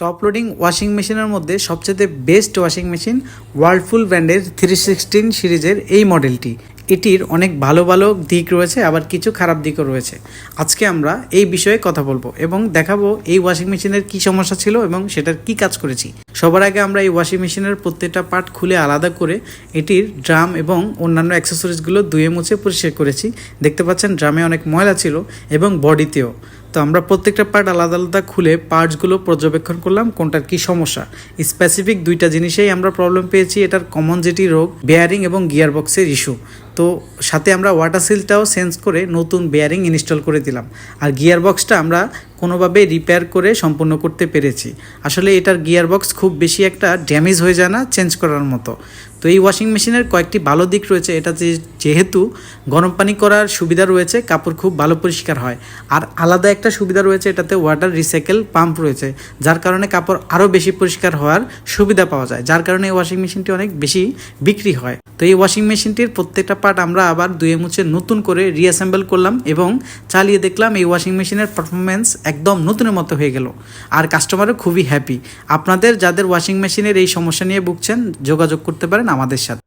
Top loading washing মেশিনের মধ্যে সবচেয়ে বেস্ট ওয়াশিং মেশিন ওয়ার্লফুল ব্র্যান্ডের থ্রি সিক্সটিন সিরিজের এই মডেলটি। এটির অনেক ভালো ভালো দিক রয়েছে, আবার কিছু খারাপ দিকও রয়েছে। আজকে আমরা এই বিষয়ে কথা বলব এবং দেখাবো এই ওয়াশিং মেশিনের কি সমস্যা ছিল এবং সেটার কি কাজ করেছি। সবার আগে আমরা এই ওয়াশিং মেশিনের প্রত্যেকটা পার্ট খুলে আলাদা করে এটির ড্রাম এবং অন্যান্য অ্যাক্সেসরিজগুলো ধুয়ে মুছে পরিষ্কার করেছি। দেখতে পাচ্ছেন ড্রামে অনেক ময়লা ছিল এবং বডিতেও। তো আমরা প্রত্যেকটা পার্ট আলাদা আলাদা খুলে পার্টসগুলো পর্যবেক্ষণ করলাম, কোনটার কি সমস্যা। স্পেসিফিক দুইটা জিনিসেই আমরা প্রবলেম পেয়েছি, এটার কমন যেটি রোগ বেয়ারিং এবং গিয়ার বক্সের ইস্যু তো সাথে আমরা ওয়াটার সিলটাও চেঞ্জ করে নতুন বেয়ারিং ইনস্টল করে দিলাম। আর গিয়ার বক্সটা আমরা কোনোভাবে রিপেয়ার করে সম্পূর্ণ করতে পেরেছি। আসলে এটার গিয়ার বক্স খুব বেশি একটা ড্যামেজ হয়ে যায় না চেঞ্জ করার মতো। তো এই ওয়াশিং মেশিনের কয়েকটি ভালো দিক রয়েছে। এটা যেহেতু গরম পানি করার সুবিধা রয়েছে, কাপড় খুব ভালো পরিষ্কার হয়। আর আলাদা একটা সুবিধা রয়েছে, এটাতে ওয়াটার রিসাইকেল পাম্প রয়েছে, যার কারণে কাপড় আরও বেশি পরিষ্কার হওয়ার সুবিধা পাওয়া যায়, যার কারণে এই ওয়াশিং মেশিনটি অনেক বেশি বিক্রি হয়। তো এই ওয়াশিং মেশিনটির প্রত্যেকটা পার্ট আমরা আবার ধুয়ে মুছে নতুন করে রিঅ্যাসেম্বল করলাম এবং চালিয়ে দেখলাম এই ওয়াশিং মেশিনের পারফরমেন্স একদম নতুনের মতো হয়ে গেল। আর কাস্টমারও খুবই হ্যাপি আপনাদের যাদের ওয়াশিং মেশিনের এই সমস্যা নিয়ে ভুগছেন, যোগাযোগ করতে পারেন আমাদের সাথে।